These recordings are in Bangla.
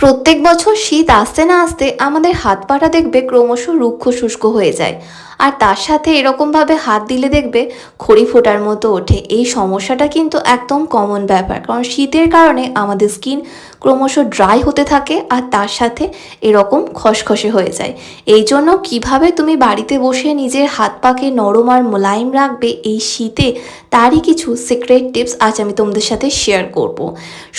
প্রত্যেক বছর শীত আসতে না আসতে আমাদের হাত পাটা দেখবে ক্রমশ রুক্ষ শুষ্ক হয়ে যায়। আর তার সাথে এরকমভাবে হাত দিলে দেখবে খড়ি ফোটার মতো ওঠে। এই সমস্যাটা কিন্তু একদম কমন ব্যাপার। কারণ শীতের কারণে আমাদের স্কিন ক্রমশ ড্রাই হতে থাকে আর তার সাথে এরকম খসখসে হয়ে যায়। এই জন্য কীভাবে তুমি বাড়িতে বসে নিজের হাত পাকে নরম আর মোলায়েম রাখবে এই শীতে, তারই কিছু সিক্রেট টিপস আজ আমি তোমাদের সাথে শেয়ার করব।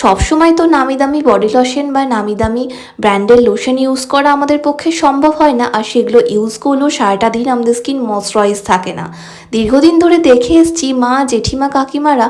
সবসময় তো নামি দামি বডি লোশন বা নামি দামি ব্র্যান্ডের লোশন ইউজ করা আমাদের পক্ষে সম্ভব হয় না, আর সেগুলো ইউজ করলেও সারাটা দিন আমাদের স্কিন ময়শ্চারাইজ থাকে না। দীর্ঘদিন ধরে দেখে এসছি মা জেঠিমা কাকিমারা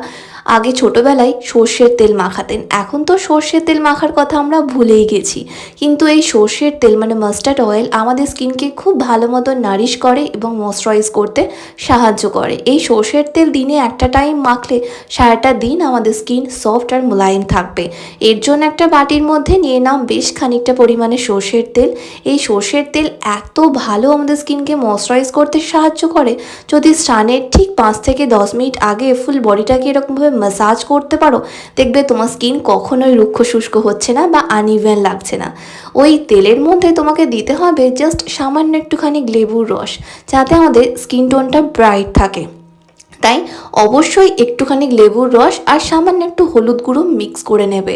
আগে ছোটবেলায় সর্ষের তেল মাখাতেন। এখন তো সর্ষের তেল মাখার কথা আমরা ভুলেই গেছি। কিন্তু এই সর্ষের তেল মানে মাস্টার্ড অয়েল আমাদের স্কিনকে খুব ভালো মতো নারিশ করে এবং ময়শ্চারাইজ করতে সাহায্য করে। এই সর্ষের তেল দিনে একটা টাইম মাখলে সারাটা দিন আমাদের স্কিন সফট আর মোলায়েম থাকবে। এর জন্য একটা বাটির মধ্যে নিয়ে নাম বেশ খানিকটা পরিমাণে সর্ষের তেল। এই সর্ষের তেল এত ভালো আমাদের স্কিনকে ময়শ্চারাইজ করতে সাহায্য করে। যদি স্নানের ঠিক পাঁচ থেকে দশ মিনিট আগে ফুল বডিটাকে এরকমভাবে ম্যাসাজ করতে পারো, দেখবে তোমার স্কিন কখনোই রুক্ষ শুষ্ক হচ্ছে না বা আনইভেন লাগছে না। ওই তেলের মধ্যে তোমাকে দিতে হবে জাস্ট সামান্য একটুখানি লেবুর রস, যাতে আমাদের স্কিন টোনটা ব্রাইট থাকে। তাই অবশ্যই একটুখানি লেবুর রস আর সামান্য একটু হলুদ গুঁড়ো মিক্স করে নেবে।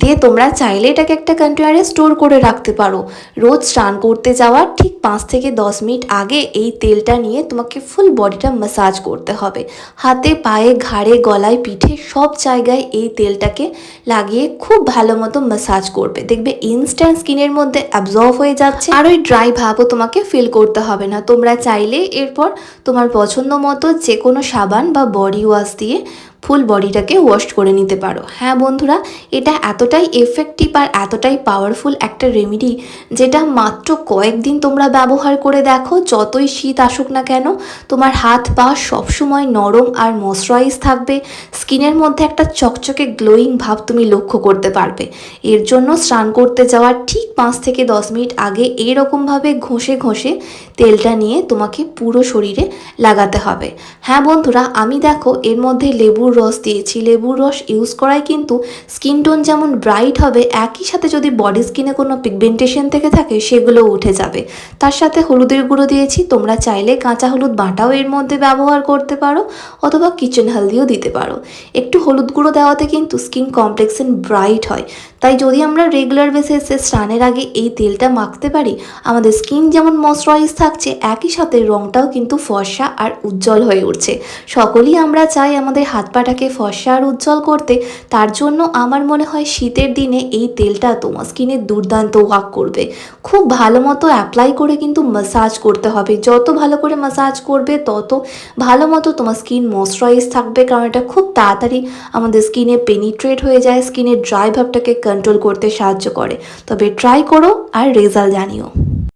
দিয়ে তোমরা চাইলে এটাকে একটা কন্টেনারে স্টোর করে রাখতে পারো। রোজ স্নান করতে যাওয়ার ঠিক পাঁচ থেকে দশ মিনিট আগে এই তেলটা নিয়ে তোমাকে ফুল বডিটা ম্যাসাজ করতে হবে। হাতে, পায়ে, ঘাড়ে, গলায়, পিঠে সব জায়গায় এই তেলটাকে লাগিয়ে খুব ভালো মতো ম্যাসাজ করবে। দেখবে ইনস্ট্যান্ট স্কিনের মধ্যে অ্যাবজর্ব হয়ে যাচ্ছে। আর ওই ড্রাই ভাবও তোমাকে ফিল করতে হবে না। তোমরা চাইলে এরপর তোমার পছন্দ মতো যে কোনো সাবান বা বডি ওয়াশ দিয়ে ফুল বডিটাকে ওয়াশ করে নিতে পারো। হ্যাঁ বন্ধুরা, এটা এতটাই এফেক্টিভ আর এতটাই পাওয়ারফুল একটা রেমেডি যেটা মাত্র কয়েকদিন তোমরা ব্যবহার করে দেখো, যতই শীত আসুক না কেন, তোমার হাত পা সবসময় নরম আর ময়শ্চারাইজ থাকবে। স্কিনের মধ্যে একটা চকচকে গ্লোয়িং ভাব তুমি লক্ষ্য করতে পারবে। এর জন্য স্নান করতে যাওয়ার ঠিক পাঁচ থেকে দশ মিনিট আগে এইরকমভাবে ঘষে ঘষে তেলটা নিয়ে তোমাকে পুরো শরীরে লাগাতে হবে। হ্যাঁ বন্ধুরা, আমি দেখো এর মধ্যে লেবুর রস দিয়েছি, লেবুর রস ইউজ করায় কিন্তু স্কিন টোন যেমন ব্রাইট হবে, একই সাথে যদি বডি স্কিনে কোনো পিগমেন্টেশন থেকে থাকে সেগুলো উঠে যাবে। তার সাথে হলুদের গুঁড়ো দিয়েছি, তোমরা চাইলে কাঁচা হলুদ বাটাও এর মধ্যে ব্যবহার করতে পারো, অথবা কিচেন হলদিও দিতে পারো। একটু হলুদ গুঁড়ো দেওয়াতে কিন্তু স্কিন কমপ্লেক্সন ব্রাইট হয়। তাই যদি আমরা রেগুলার বেসিসে স্নানের আগে এই তেলটা মাখতে পারি, আমাদের স্কিন যেমন ময়শ্চারাইজ থাকছে, একই সাথে রঙটাও কিন্তু ফর্সা আর উজ্জ্বল হয়ে উঠছে। সকলেই আমরা চাই আমাদের হাত পাটাকে ফর্সা আর উজ্জ্বল করতে, তার জন্য আমার মনে হয় শীতের দিনে এই তেলটা তোমার স্কিনে দুর্দান্ত ওয়াক করবে। খুব ভালো মতো অ্যাপ্লাই করে কিন্তু মাসাজ করতে হবে। যত ভালো করে মাসাজ করবে, তত ভালো মতো তোমার স্কিন ময়শ্চারাইজ থাকবে, কারণ এটা খুব তাড়াতাড়ি আমাদের স্কিনে পেনিট্রেট হয়ে যায় স্কিনের ড্রাই ভাবটাকে কন্ট্রোল করতে সাহায্য করে। তবে ট্রাই করো আর রেজাল্ট জানিও।